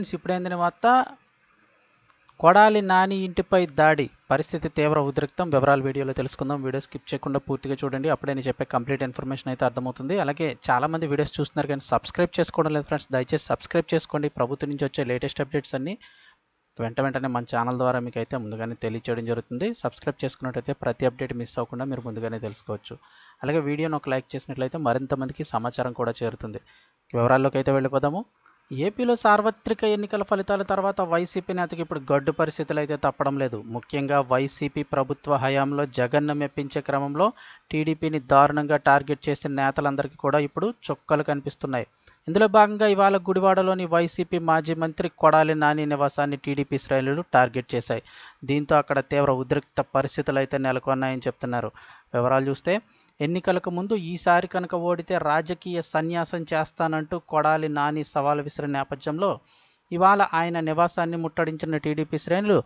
Friends ఇప్పుడైందని వార్త? కొడాలి నాని ఇంటిపై దాడి. పరిస్థితి తీవ్ర ఉద్రిక్తం. వివరాలు వీడియోలో తెలుసుకుందాం. వీడియో స్కిప్ చేయకుండా పూర్తిగా చూడండి. అప్పుడే నేను చెప్పే కంప్లీట్ ఇన్ఫర్మేషన్ అయితే అర్థమవుతుంది. అలాగే చాలామంది వీడియోస్ చూస్తున్నారు కానీ సబ్స్క్రైబ్ చేసుకోవడం లేదు ఫ్రెండ్స్. దయచేసి సబ్స్క్రైబ్ చేసుకోండి. ప్రభుత్వం నుంచి వచ్చే లేటెస్ట్ అప్డేట్స్ అన్ని వెంట వెంటనే మన ఛానల్ ద్వారా మీకు అయితే ముందుగానే తెలియచేయడం జరుగుతుంది. సబ్స్క్రైబ్ చేసుకున్నట్టయితే ప్రతి అప్డేట్ మిస్ అవ్వకుండా మీరు ముందుగానే తెలుసుకోవచ్చు. అలాగే వీడియోను ఒక లైక్ చేసినట్లయితే మరింత మందికి సమాచారం కూడా చేరుతుంది. వివరాల్లోకి అయితే వెళ్ళిపోదాము. ఏపీలో సార్వత్రిక ఎన్నికల ఫలితాల తర్వాత వైసీపీ నేతకి ఇప్పుడు గడ్డు పరిస్థితులు అయితే తప్పడం లేదు. ముఖ్యంగా వైసీపీ ప్రభుత్వ హయాంలో జగన్ను మెప్పించే క్రమంలో టీడీపీని దారుణంగా టార్గెట్ చేసిన నేతలందరికీ కూడా ఇప్పుడు చుక్కలు కనిపిస్తున్నాయి. ఇందులో భాగంగా ఇవాళ గుడివాడలోని వైసీపీ మాజీ మంత్రి కొడాలి నాని నివాసాన్ని టీడీపీ శ్రేణులు టార్గెట్ చేశాయి. దీంతో అక్కడ తీవ్ర ఉద్రిక్త పరిస్థితులు అయితే నెలకొన్నాయని చెప్తున్నారు. వివరాలు చూస్తే ఎన్నికలకు ముందు ఈసారి కనుక ఓడితే రాజకీయ సన్యాసం చేస్తానంటూ కొడాలి నాని సవాల్ విసిరిన నేపథ్యంలో ఇవాళ ఆయన నివాసాన్ని ముట్టడించిన టీడీపీ శ్రేణులు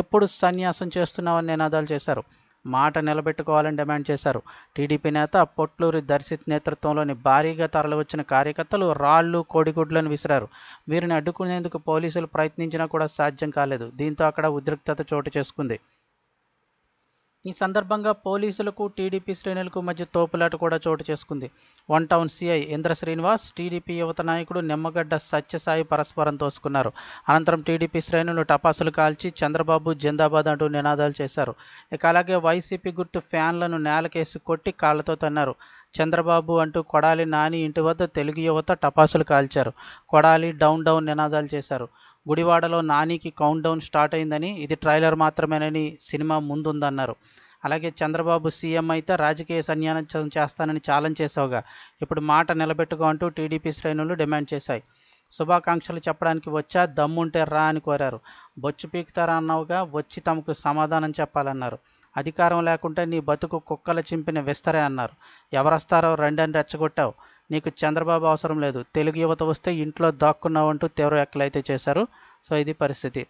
ఎప్పుడు సన్యాసం చేస్తున్నామని నినాదాలు చేశారు. మాట నిలబెట్టుకోవాలని డిమాండ్ చేశారు. టీడీపీ నేత పొట్లూరి దర్శిత్ నేతృత్వంలోని భారీగా తరలివచ్చిన కార్యకర్తలు రాళ్ళు కోడిగుడ్లను విసిరారు. వీరిని అడ్డుకునేందుకు పోలీసులు ప్రయత్నించినా కూడా సాధ్యం కాలేదు. దీంతో అక్కడ ఉద్రిక్తత చోటు చేసుకుంది. ఈ సందర్భంగా పోలీసులకు టీడీపీ శ్రేణులకు మధ్య తోపులాట కూడా చోటు చేసుకుంది. One town CI Indra Srinivas TDP యువత నాయకుడు నిమ్మగడ్డ సత్యసాయి పరస్పరం తోసుకున్నారు. అనంతరం టీడీపీ శ్రేణులు టపాసులు కాల్చి చంద్రబాబు జిందాబాద్ అంటూ నినాదాలు చేశారు. ఇక అలాగే వైసీపీ గుర్తు ఫ్యాన్లను నేలకేసి కొట్టి కాళ్ళతో తన్నారు. చంద్రబాబు అంటూ కొడాలి నాని ఇంటి వద్ద తెలుగు యువత టపాసులు కాల్చారు. కొడాలి డౌన్ డౌన్ నినాదాలు చేశారు. గుడివాడలో నానికి కౌంట్ డౌన్ స్టార్ట్ అయిందని ఇది ట్రైలర్ మాత్రమేనని సినిమా ముందుందన్నారు. అలాగే చంద్రబాబు సీఎం అయితే రాజకీయ సన్యానం చేస్తానని ఛాలెంజ్ చేసావుగా. ఇప్పుడు మాట నిలబెట్టుకో అంటూ టీడీపీ శ్రేణులు డిమాండ్ చేశాయి. శుభాకాంక్షలు చెప్పడానికి వచ్చా దమ్ముంటే రా అని కోరారు. బొచ్చు పీకుతారా అన్నావుగా వచ్చి తమకు సమాధానం చెప్పాలన్నారు. అధికారం లేకుంటే నీ బతుకు కుక్కలు చింపిన విస్తరే అన్నారు. ఎవరొస్తారో రెండని రెచ్చగొట్టావు. నీకు చంద్రబాబు అవసరం లేదు. తెలుగు యువత వస్తే ఇంట్లో దాక్కున్నావు అంటూ తీవ్ర అయితే చేశారు. సో ఇది పరిస్థితి.